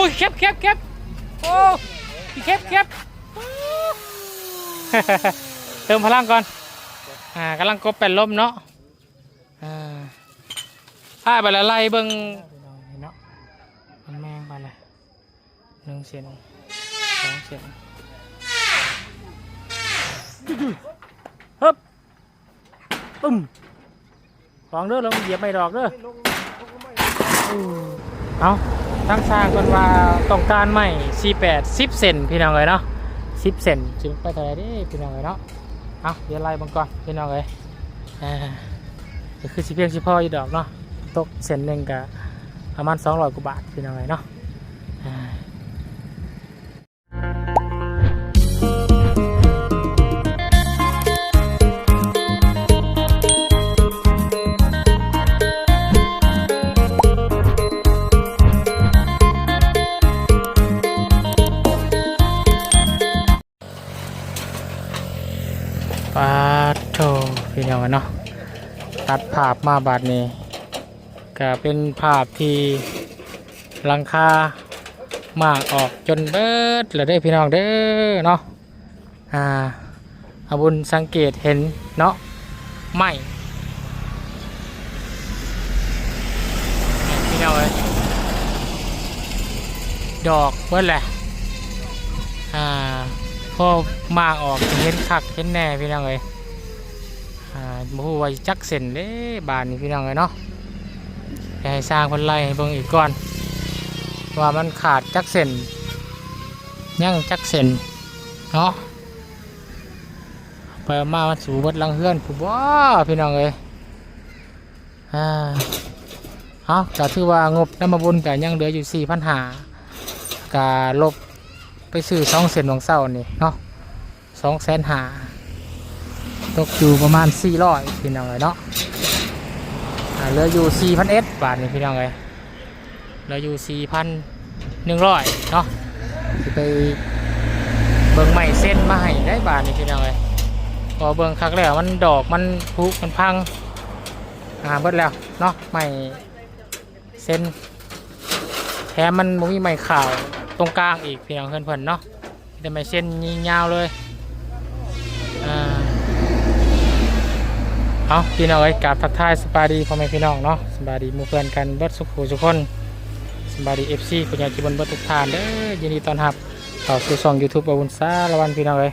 อ้ยแคบแคบแคบโอ้พี่แคบแคบเติมพลังก่อน อ่ากำลังกบเป็นลมเนาะ อ่าถ้าไปละไล่เบิ่งเนาะ มันแมงไปเลยหนึ่งเซนสองเซนฮึบปึ้มลองเด้อลองเหยียบไม่ดอกเด้อเอา ทั้งสร้างกันว่าต้องการใหม่48 10เซนพี่น้องเลยเนาะ10เซนจึงไปเท่าไหรเด้พี่น้องเลยเนาะเอาเดี๋ยวไล่บังก่อนพี่น้องเลยอ่าก็คือสิเพียงสิพ่ออยู่ดอกเนาะตกเซนหนึ่งกับประมาณ200กว่าบาทพี่น้องเลยเนาะ ตัดภาพมาบาดนี้ก็เป็นภาพที่หลังคามากออกจนเบิดเลยได้พี่น้องเด้อเนาะอ่าอาบุญสังเกตเห็นเนาะไหมพี่น้องเอ้ยดอกเบิดแหละอ่าพอมากออกเห็นคักเห็นแน่พี่น้องเอ้ย บ่ฮู้ว่าจักเส้นเด้บานนี้พี่น้องเอ้ยเนาะให้สร้างคนไล่ให้เบิ่งอีกก่อน ว่ามันขาดจักเส้นยังจักเส้นเนาะไปมามันสูบดลังเฮือนผู้บ่พี่น้องเอ้ยอ่าเอาก็ถือว่างบน้ำมาบุญก็ยังเหลืออยู่สี่พันหากาลบไปซื้อสองเส้นของเศร้านี่เนาะสองแสนหา ตกอยู่ประมาณสี่ร้อยพี่น้องเอ้ยเนาะเหลืออยู่ 4,000เอสบาทนี่พี่น้องเลยเหลืออยู่ 4,100เนาะไปเบิ่งใหม่เส้นมาให้ได้บาทนี่พี่น้องเลยพอเบิ่งครั้งแล้วมันดอกมันพุมันพังอ่าเบิดแล้วเนาะใหม่เส้นแถมมันมีใหม่ขาวตรงกลางอีกพี่น้องเพื่อนๆเนาะแต่ใหม่เส้นยาวเลยอ่า เอาพี่น้องเอ้ยกราบทักทายสบายดีพ่อแม่พี่น้องเนาะสบายดีมู่เพื่อนกันเบิดสุขสุขคนสบายดีเอฟซีคุณยายจิบนเบิดทุกทานเด้อยินดีต้อนรับเข้าสู่ช่องยูทูบอาวุธซาละวันพี่น้องเอ้ย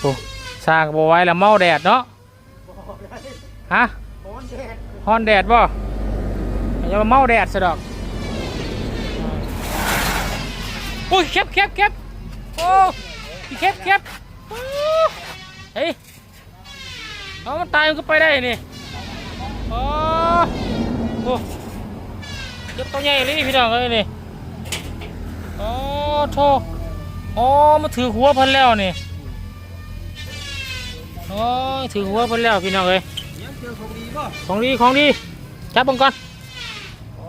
โอ้สร้างบ่ไว้แล้วเมาแดดเนาะฮะฮอนแดดบ่อย่ามาเมาแดดซะดอกอุ้ยแคบแคบแคบโอ้พี่แคบแคบเฮ้ย เอามันตายมันก็ไปได้นี่โอ้โหเจ็บตัวใหญ่เลยพี่น้องเอ้ยนี่โอ้โธ่โอ้มาถือหัวเพันแล้วนี่โอ้ยถือหัวเพันแล้วพี่น้องเอ้ยยังเจอของดีป่ะของดีของดีจับบังก่อนอ๋อ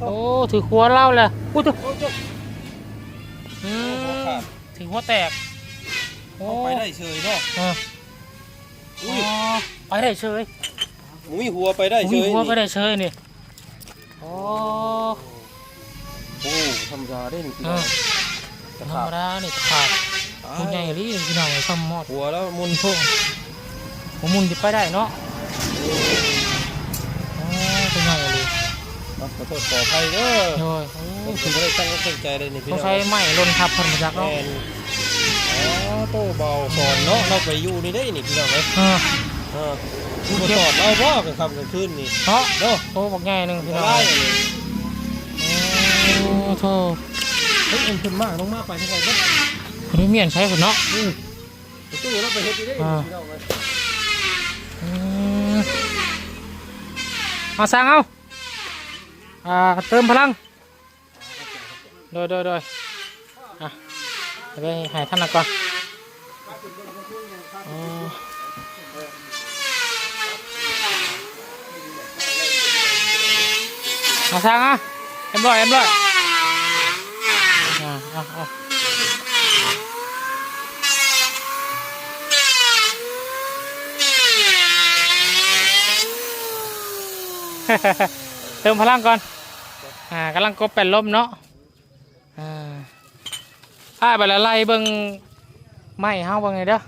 โอ้ถือหัวเล่าเลยอู้ตัวโอ้ยอืมขาดถือหัวแตกโอ้เอาไปได้เฉยเนาะเอออุ้อ๋ยอไปได้เฉยหมูมีหัวไปได้เฉมียหัวไปนี่ได้เฉยนี่โอ้โอ้ธรรมดาได้นี่พี่เอน้อองจะธรขาดรมดานี่จะขาดตาคุณใหญ่ยลีพี่น้องไอ้ซ้ำหมอดหัวแล้วมุนพวกผมมุนจะไปได้เนาะอ๋อคุณใหญ่ลีอะขอโทษขออภัยเด้อโอ้ยผโอ้มยคุณไม่ได้ตั้งอกตั้งใจเลยนี่พี่ต้อน้งองใช้ไม้ลนทับเพันมาจากแมเนาะน อ๋อโตเบาสอนเนาะเราไปอยู่นี่ได้นี่พี่น้องเอ้ยเออเออผู้สอนเราบ่กลางค่ำกลางคืนนี่เนาะเนาะโตบอกใหญ่หนึ่งพี่น้องไล่เลยโอ้โธ่เฮ้ยเอ็นขึ้นมากลงมาไปทางไหนบ้างคนนี้เมียนใช้คนเนาะอืมไปตู้เราไปเฮ็ดอยู่ได้นี่อ่าพี่น้องเอ้ยอืมมาสั่งเอาอ่าเติมพลังโดยโดยโดยอะ เดี๋ยหายท่านนะก่อนมาสั่งอะเอ็มร้อยเอ็มร้อยอ่าอะอะเติมพลังก่อน อ่ากำลังกบเป็นลมเนาะ อ้ายไปละไล่เบิ่งไม้เฮาว่าไงเด้อ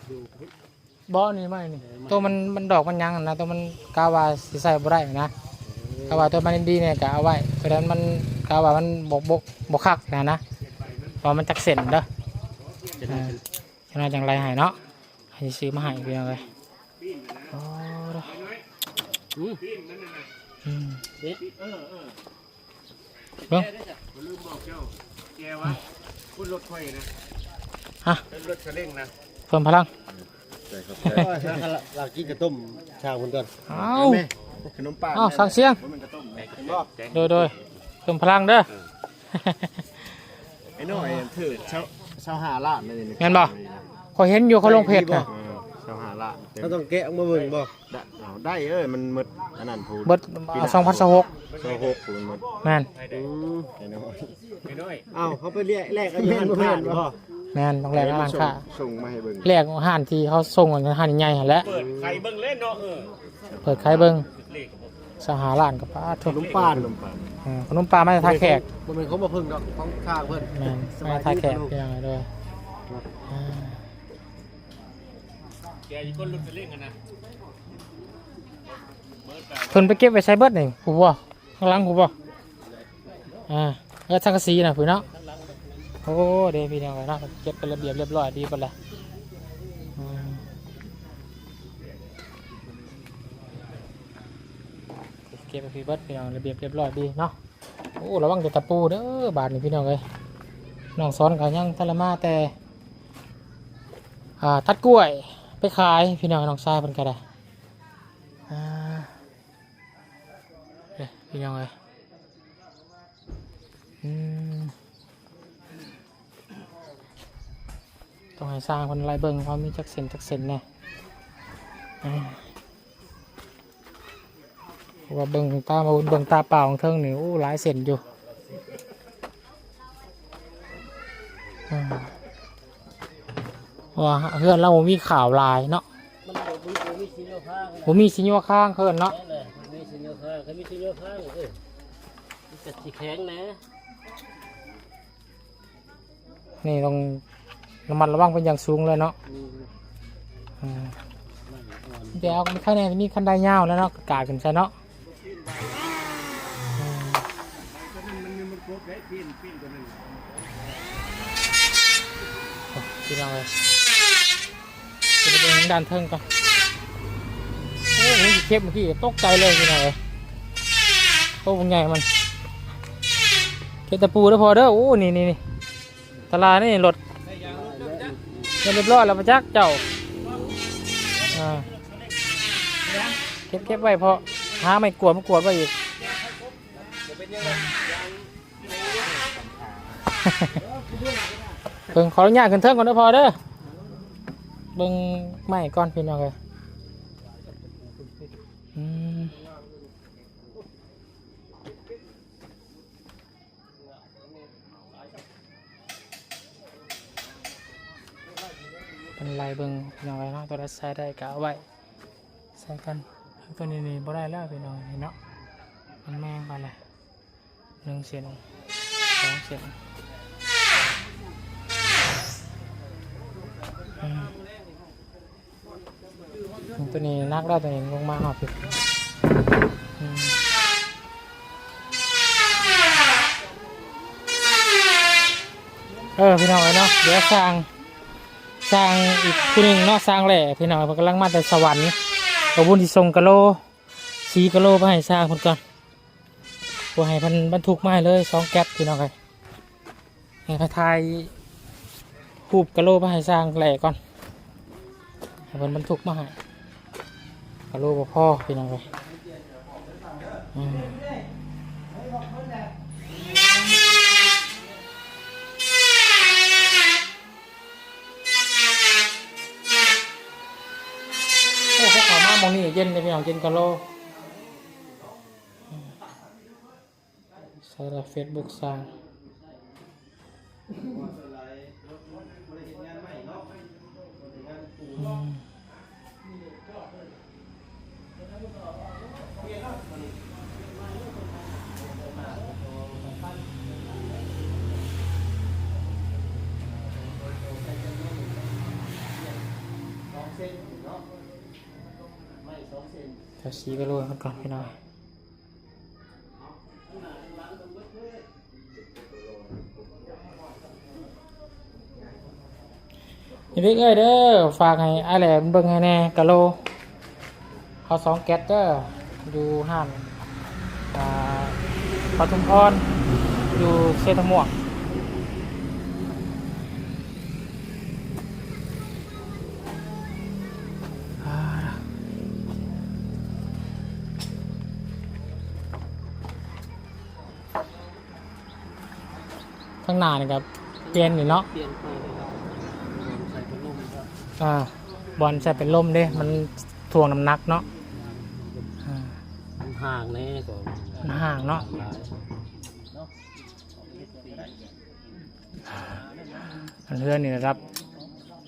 บ่อนี่ไม้นี่ตัวมันมันดอกมันยังนะตัวมันกาวาสิใส่บ่ได้นะกาวาตัวมันดีเนี่ยก็เอาไว้ตัวนั้นมันกาวามันบกบกบ่คักนะนะเพราะมันจักเส้นเด้อจะได้เป็นฉะนั้นจังไรให้เนาะให้ซื้อมาให้เพียงเลยโอ้เด้ออืมอืมนี่เบิ่ง ลืมบอกเจ้าแกว่าคุณรถไฟนะฮะเป็นรถเฉล่งนะเพิ่มพลังใช่ครับเรากินกระต้มชาคนก่อนเอ้าขนมปังเอ้าสั่งเสียงมันกระต้มโดยโดยเพิ่มพลังเด้อไอ้น้อยถือเช้าเช้าหาล้านเลยนี่แม่นบ่ขอยเห็นอยู่เขาลงเพจน่ะเออเช้าหาล้านเราต้องแกะออกมาเบิ่งบ่ได้เอาได้เอ้ยมันหมดอันนั้นพูดเบิดเอาสองพันสหกโซหกพูดหมดแม่นอืมไอ้น้อย ไอ้น้อยเอ้าเขาไปเรียกแลกกันอยู่หันบ่แม่นบ่แม่นต้องแลกร้านค้าส่งมาให้เบิ่งแลกอาหารที่เขาส่งกันอาหารใหญ่ๆหั่นแหละเปิดไข่เบิ่งเล่นเนาะเออเปิดขายเบิ่งสหาร้านกับป้าขทุกนมปานขนมปังอืมขนมปลาไม่ได้ทาแขกบ่แม่นเขามาเพิ่งดอกของข้างเพิ่นแม่นไม่ได้ทาแขกเป็นยังไงด้วยอ่าแกอยู่คนรถเฉล่งกันนะเพิ่นไปเก็บไว้ใช้เบิดนี่ผู้บ่ข้างหลังผู้บ่อ่าเออสังกะสีน่ะผู้เนาะโอ้เดี๋ยวพี่น้องเนาะเก็บเป็นระเบียบเรียบร้อยดีปะล่ะเก็บไปพี่เบิดพี่น้องระเบียบเรียบร้อยดีเนาะโอ้ระวังจะตะปูเด้อบาดนี่พี่น้องเอ้ยน้องสอนกันยังทะเลมาแต่อ่าตัดกล้วยไปขายพี่น้องน้องชายเพิ่นก็ได้อ่าเอ๊ะเป็นยังไงอืม ต้องให้สร้างคนไรเบิ่งเขามีจักเซนจักเซนแน่อ่าเพราะว่าเบิ่งตามาเบิ่งตาเปล่าของเทิงนี่โอ้หลายเซนอยู่อ่าว่าเพื่อนเราบ่มีข่าวลายเนาะมันบ่มีบ่มีสิโยข้างผมมีสิญญาข้างเคินเนาะนั่นแหละมีสิโยข้างเขามีสิโยข้างเออมันจะสิแข็งนะนี่ต้อง ระมัดระวังเป็นอย่างสูงเลยเนาะอืมอืมมันอ่อนเดี๋ยวมีขั้นแน่มีขั้นได้ยาวแล้วเนาะกาดกันใช่เนาะอืมโอ้พี่น้องเลยจะไปเดินด้านเทิงก่อนโอ้โหเข็บเมื่อกี้ตกใจเลยพี่น้องเลยโอ้เป็นไงมันเก็บตะปูแล้วพอเด้อโอ้นี่นี่นี่ตลาดนี่รถ เรียบร้อยแล้วประจักเจ้าอ่าเก็บเก็บไว้เพราะหาไม่กวดไม่กวดไว้อีกเบิ่งขออนุญาตขึ้นเทิงก่อนเด้อพอเด้อเบิ่งไม่ก่อนพี่น้องเลย เป็นไรเบิงพี่น้องเลยเนาะตัวใดใส่ได้ก็เอาไว้ใส่กันตัวนี้นี่บ่ได้แล้วพี่น้องเนาะมันแมงไปเลยหนึ่งเซนสองเซนอืมตัวนี้นักแล้วตัวนี้ลงมาหอบอีกอืมเออพี่น้องเอ้ยเนาะเดี๋ยวสร้าง สร้างอีกคนหนึ่งเนาะสร้างแหล่พี่น้องเพิ่นกำลังมาแต่สวรรค์ขอบุญที่ส่งกะโลสีกะโลมาให้สร้างคนก่อนบ่ให้พันบรรทุกมาเลยสองแก๊ปพี่น้องเอ้ยให้เขาทายคูบกะโลมาให้สร้างแหล่ก่อนให้มันบรรทุกมาให้กะโลบ่พ่อพี่น้องเล มองนี่เย็นในยพี่น้องเย็นกันโลสารเฟซบุ๊กสร้างเนาะ ยวสีไปโรยมันก่อนพี่น้อยอย่าไปเอ้ยเด้อฝากให้อาแหลมเบิ่งให้แน่กะโลเขาสองแก๊สเด้ออยู่ห้านอ่าปทุมพรอยู่เซตม่วง ข้างหน้านี่ครับเปลี่ยนอยู่เนาะเปลี่ยนไปเลยครับใส่พัดลมครับอ่าบอลใส่เป็นล่มเด้ มันถ่วงน้ำหนักเนาะอ่า มันห่างแน่ก่อนมันห่างเนาะหลายอันเพื่อนนี่นะครับ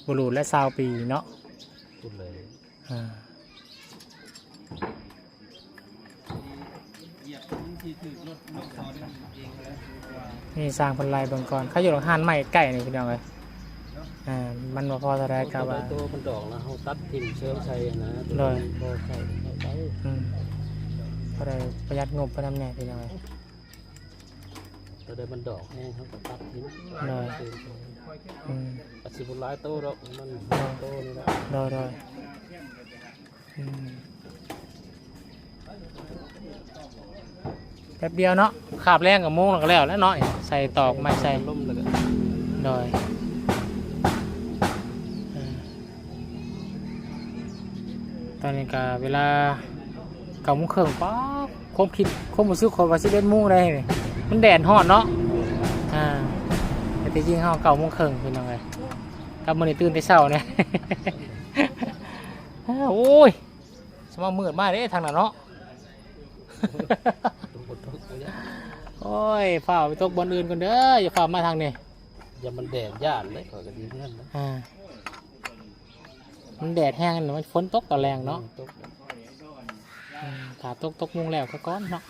บุรุษและซาวปีเนาะพูดเลย อ่า เหยียบที่ถือรถรถซอ นเองแล้วนี่สร้างเป็นลายเบางก่อนเขาอยู่หลังห้านใหม่ใกล้นี่พี่น้องเลยอ่ามันบ่พอจะได้กับว่าตัวมันดอกแล้วเขาตัดทิ่มเชื้อใส่นะโดยพอใส่เข้าไปอืมก็ได้ประหยัดงบไปนำแน่พี่น้องเลยตัวได้มันดอกแห้งเขาก็ตัดทิ้งโดยอืมปัจจุบันหลายโตดอกมันโตนี่แหละโดยโดยอืม ป๊บเดียวเนาะขาบแรงกับมุ้งแล้วก็แล้วแล้วเนาะใส่ตอกไม้ใส่ล่มเลยโดยอ่าตอนนี้ก็เวลาเก้าโมงครึ่งป๊าบคงคิดคงมาซื้อคนว่าสิเด็ดโมงได้มันแดดฮอดเนาะอ่าแต่จริงเฮาเก้าโมงครึ่งพี่น้องเลยกลับมื้อนี้ตื่นแต่เช้าเนี่ยอ้าโอ้ยสมองมืดมากเด้ทางนั้นเนาะ โอ้ยฝ่าไปตกบนอื่นกันเด้ออย่าฝ่ามาทางนี้อย่ามันแดดย่านเลยก็ดีเพื่อนนะอ่ามันแดดแห้งเนาะมันฝนตกต่อแรงเนาะตกอืมถ้าตกตกมุงแล้วก็ก้อนเนาะ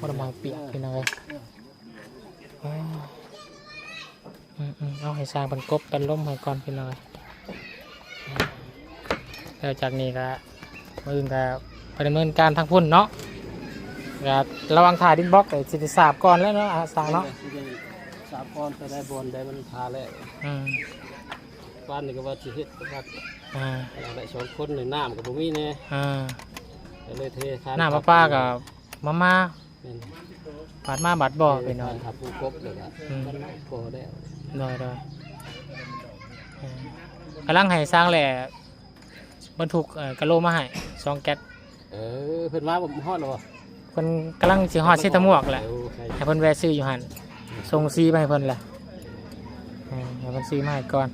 มันมาเปียกพี่น้องเลยอ้าวอืมอืมเอาให้สร้างเป็นกบเป็นล่มให้ก่อนพี่น้องเลยแล้วจากนี้ก็มืออื่นก็ไปดำเนินการทางพุ่นเนาะ ก็ระวังถ่ายดินบล็อกไอ้สิทธิสาบก่อนแล้วเนาะอ่าสร้างเนาะสามก้อนจะได้บอลได้มันพาแล้วอืมบ้านนี่ก็ว่าสิเฮ็ดก็ว่าอ่าอะไรสองคนในน้ำกับบุมีเนี่ยอ่าก็เลยเทคานหน้าป้าป้ากับมาม่าเป็นบาดมาบาดบ่อไปหน่อยทับปูกบเลยครับอืมมันพอแล้วหน่อยหน่อยอ่ากำลังให้สร้างแหล่บรรทุกเอ่อกะโหลมาให้สองแก๊สเออเพิ่นมาผมฮอดแล้วบ่ เพิ่นกำลังสิฮอดเซตะมวกแหละเออใครให้เพิ่นแวะซื้ออยู่หั่นส่งซีมาให้เพิ่นแหละอ่าให้เพิ่นซื้อมาให้ก่อน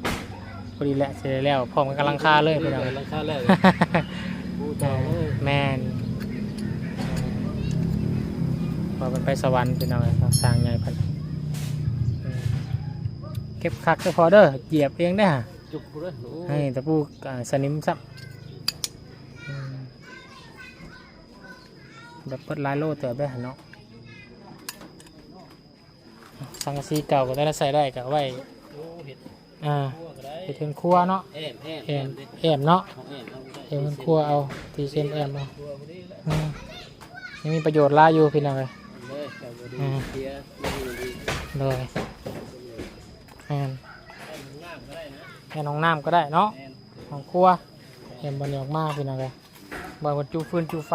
พอดีแหละเสร็จแล้วพร้อมกันกำลังค่าเลยพี่น้องหลังคาแล้วปูจอเลยแม่นพอมันไปสวรรค์พี่น้องครับสร้างใหญ่เพิ่นอืมเก็บคักก็พอเด้อเหยียบเองได้อจุกปูเลยโอ้ให้ตะปูอ่าสนิมซับ แบบเปิดลายโลเตอไปหันเนาะสังกะสีเก่าก็ได้ใส่ได้ก็เอาไว้โอ้เห็ดอ่าคั่วก็ได้ไปถึงครัวเนาะแอมแอมแอมดิแอมเนาะของแอมเอาได้เอมเป็นครัวเอาตีเซนแอมเอาครัวบ่ได้แล้วอืมยังมีประโยชน์หลายอยู่พี่น้องเลยเลยแต่บ่ดีอืมเสียบ่ดีดีเลยแอนงามก็ได้นะแอนของน้ำก็ได้เนาะแอมของครัวเอ็มบอลออกมากพี่น้องเลยบอลจูฟืนจูไฟ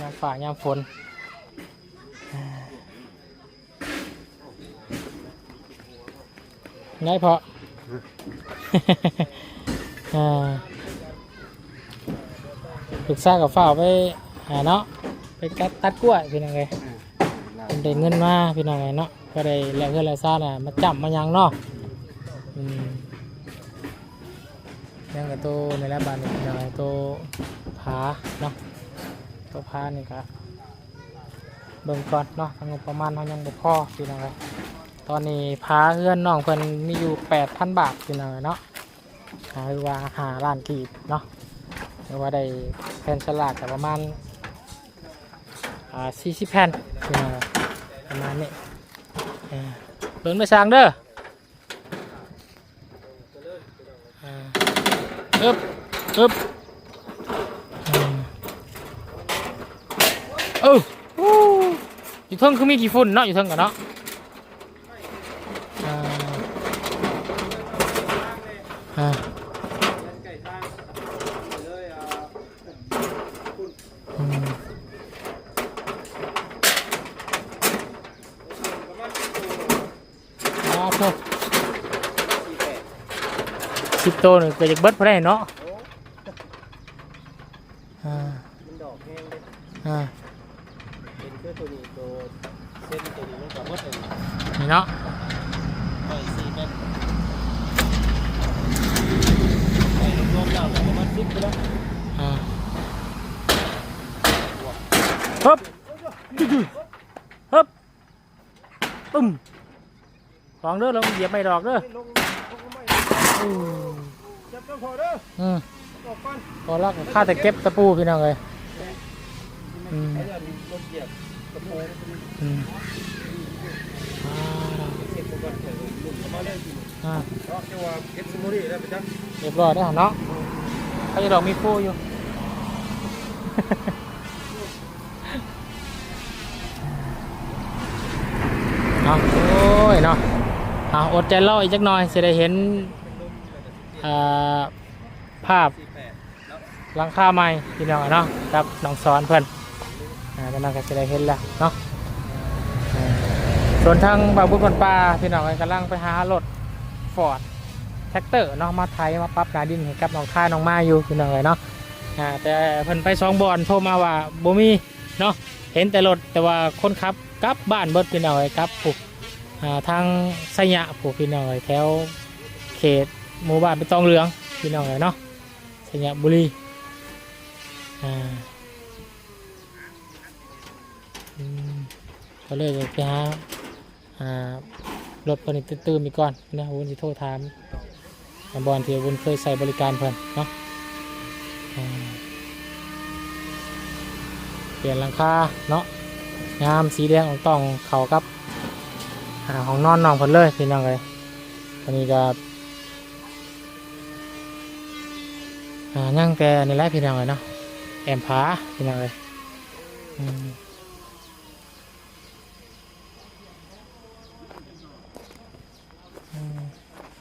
ยามฝ่ายามฝนอ่าไงพออ่าลูกซ่ากับฝ้าวไปหาเนาะไปกัดตัดกล้วยพี่น้องเลยเป็นได้เงินมาพี่น้องเลยเนาะก็ได้แล้วเพื่อนแล้วซ่าน่ะมาจับมายังเนาะอืมยังกับตัวในแลบานนี่ยังกับตัวผาเนาะ ตัวผานี่ก็เบิ่งก่อนเนาะงบประมาณเรายังบ่พอพี่น้องเลยตอนนี้ผาเฮือนน้องเพิ่นมีอยู่แปดพันบาทพี่น้องเลยเนาะหาว่าหาล้านกีบเนาะหรือว่าได้แผ่นฉลากกับประมาณอ่าสี่สิบแผ่นพี่น้องเอ้ยประมาณนี้เออเบิ่งไม่สร้างเด้ออ่าอึ๊บอึ๊บอืมเอออู้ อยู่เทิงคือมีกี่ฝุ่นเนาะอยู่เทิงกันเนาะอ่าอ่าไก่ทางเลยอ่าอืมประมาณสิบตัวอ่าพวกสิบตัวหนึ่งเกิดจากเบิดพอได้เนาะ โอ้ อ่า มันดอกแห้งเลย อ่า เป็นเครื่องตัวนี้ตัวเส้นตัวนี้มันกับมดเลย นี่เนาะ ไปสี่เมตรไปรวมๆแล้วประมาณสิบไปแล้ว อ่าฮึบฮึบตึ้ม ลองเด้อลองเหยียบไม่ดอกเด้อลงลงก็ไม่อืมจับเจ้าพอเด้ออืมออกก่อนพอล้วข้าแต่เก็บตะปูพี่น้องเลยอืมไอ้เรื่องรถเหยียบกระโปรงอืมอ่าเสร็จก่อนเถอะหลุดเข้ามาเลยทีอ่าเพราะเจ้าว่าเก็บสมุนไพรได้ไปจังเรียบร้วเนาะเขาจะดอกมีปูอยู่ เนาะโอ้ยเนาะเอาอดใจรออีกจักหน่อยจะได้เห็นภาพสี่แปดหลังคาใหม่พี่น้องเนาะครับน้องสอนเพื่อนอ่าพี่น้องก็จะได้เห็นแล้วเนาะส่วนทางบางบุญบนป่าพี่น้องกำลังไปหารถฟอร์ดแท็กเตอร์เนาะมาไทยมาปรั๊บนาดินให้กับน้องท่าน้องมาอยู่พี่น้องเลยเนาะอ่าแต่เพิ่นไปสองบอลโทรมาว่าบ่มีเนาะเห็นแต่รถแต่ว่าคนขับกลับบ้านเบิดพี่น้องเลยครับผูกอ่า ทางสยะผูกพี่น้องเลยแถวเขตหมู่บ้านเป็นตองเหลืองพี่น้องเลยเนาะสยะบุรีอ่าอืมก็เลยไปหารถเพิ่นอีกตื้มๆอีกก่อนนะวุ้นสิโทรถามบอลที่วุ้นเคยใส่บริการเพิ่นเนาะเปลี่ยนหลังคาเนาะงามสีแดงของต้องเขากับ ของนอนน้องเพิ่นเลยพี่น้องเลยอันนี้ก็อ่าย่างแต่ในไร่พี่น้องเลยเนาะแอมพาพี่น้องเลย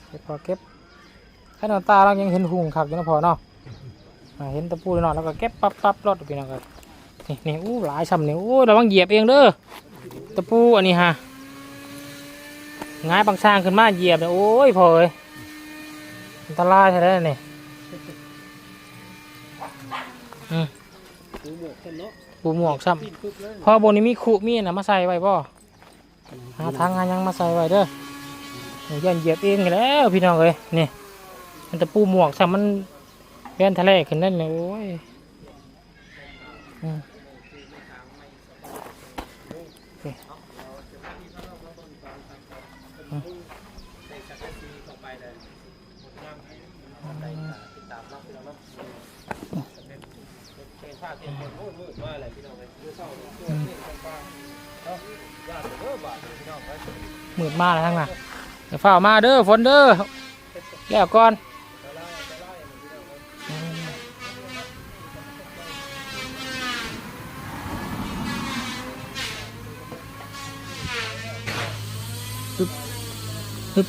เก็บพอเก็บให้หน้าตาเรายังเห็นหุงขักอยู่นะพอเนาะเห็นตะปูเนาะแล้วก็เก็บปั๊บปั๊บรถพี่น้องเลยนี่นี่อู้หลายช่ำนี่อู้ระวังเหยียบเองเด้อตะปูอันนี้ฮะ ง่ายบางสร้างขึ้นมาเหยียบเนี่ยโอ้ยพอเลยอันตรายใช่ไหมนี่อืมหูหมวกกันเนาะปูหมวกซ้ปิดปึ๊บเลยำพอบนนี้มีขุมีนะมาใส่ไว้ป่หาทางหายังมาใส่ไว้เด้อนี่ยันเหยียบเองอยู่แล้วพี่น้องเอ้ยนี่ มันจะปูหมวกซ้ำมันเลื่อนทะเลขึ้นนั่นเลยโอ้ยอืมนี่ ในสักทีต่อไปเลยหมดน้ำให้ได้ติดตามเนาะพี่น้องเนาะเป็นภาคเป็นคนมืดมืดว่าอะไรพี่น้องเลยเมื่อเช้าเนี่ยช่วงเที่ยงกลางๆเนาะญาติเด้อบาทพี่น้องไป มืดมาแล้วทั้งน่ะเดี๋ยวฝ้ามาเด้อฝนเด้อแล้วก่อนปึ๊บปึ๊บ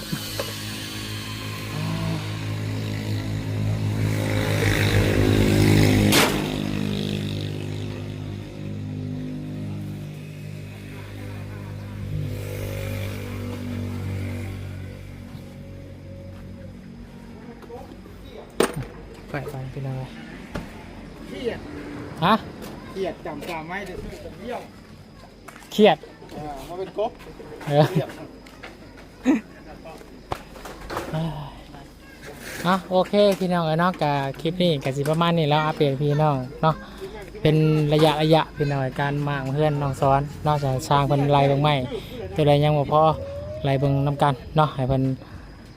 ยดจำตามไม่ได้ซื้อกับเยี่ยวเครียดอ่ามาเป็นกบเออเครียดอะโอเคพี่น้องเอ้ยเนาะกับคลิปนี้กับสิประมาณนี้แล้วอัปเดตพี่น้องเนาะเป็นระยะระยะพี่น้องการมางเพื่อนน้องซ้อนนอกจากสร้างเป็นไล่เบิ่งไม่ตัวใดยังบ่พอไล่เบิ่งนํกันเนาะให้เพิ่น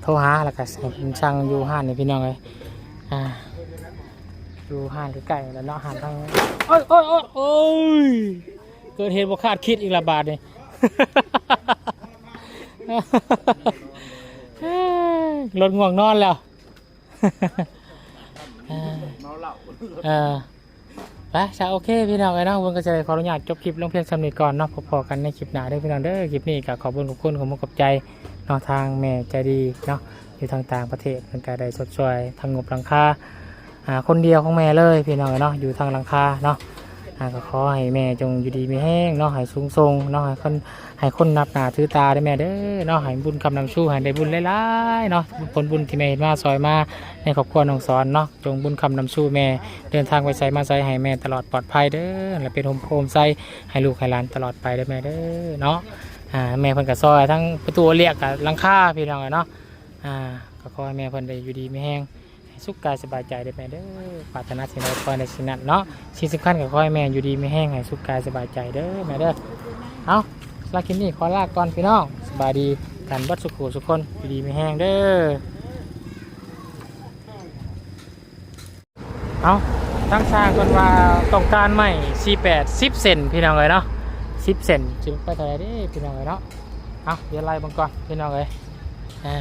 โทรหาแล้วก็ให้เพิ่นช่างอยู่ห้านนี่พี่น้องเอ้ยอ่า อยู่ห้านใกลๆแล้วเนาะห้านทางโอ้ยโอ้ยโอ้ยโอ้ยเกิดเหตุบ่คาดคิดอีกละบาทนี่ รถง่วงนอนแล้วอ่านอนเออไปช่โอเคพี่น้องไอ้เนาะวันก็จะได้ขออนุญาตจบคลิปลงเพียงสำนีก่อนเนาะพอๆกันในคลิปหน้าเด้อพี่น้องเด้อคลิปนี้ก็ขอบคุณขอบคุณขอบคุณขอบใจเนาะทางแม่ใจดีเนาะอยู่ทางต่างประเทศมันก็ได้สดช่วยทางงบหลังคา คนเดียวของแม่เลยพี่น้องเนาะอยู่ทางหลังคาเนาะก็ขอให้แม่จงอยู่ดีมีแห้งเนาะให้สูงทรงเนาะให้คนให้คนนับหนาถือตาได้แม่เด้อเนาะให้บุญคำนำชูให้ได้บุญหลายๆเนาะผลบุญที่แม่เห็นมาซอยมาในครอบครัวน้องสอนเนาะจงบุญคำนำชูแม่เดินทางไปใส่มาใส่ให้แม่ตลอดปลอดภัยเด้อและเป็นโฮมโฮมใส่ให้ลูกให้หลานตลอดไปเด้แม่เด้อเนาะแม่เพิ่นก็ซอยทั้งประตูเรียกกับลังคาพี่น้องเนาะก็ขอให้แม่เพิ่นได้อยู่ดีไม่แห้ง สุขกายสบายใจเด้อแม่เด้อปรารถนาสิ่งใดขอให้ในสิ่งนั้นเนาะสิ่งสำคัญก็ขอให้แม่อยู่ดีไม่แห้งให้สุขกายสบายใจเด้อแม่เด้อเอาสำหรับคลิปนี้ขอลาก่อนพี่น้องสบายดีกันเบัดสุขุสุขคนอยู่ดีไม่แห้งเด้อเอาทั้งสร้างคนว่าต้องการใหม่48 10เซนพี่น้องเลยเนาะ10เซนจะไปเท่าไหรเด้พี่น้องเลยเนาะเอาเดี๋ยวไล่บังก่อนพี่น้องเลยอ่า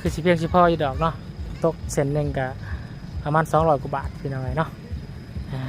คือสิเพียงสิพ่ออยู่ดอกเนาะ ตกเซนหนึ่งกับประมาณ200กว่าบาทพี่น้องเลยเนาะอ่า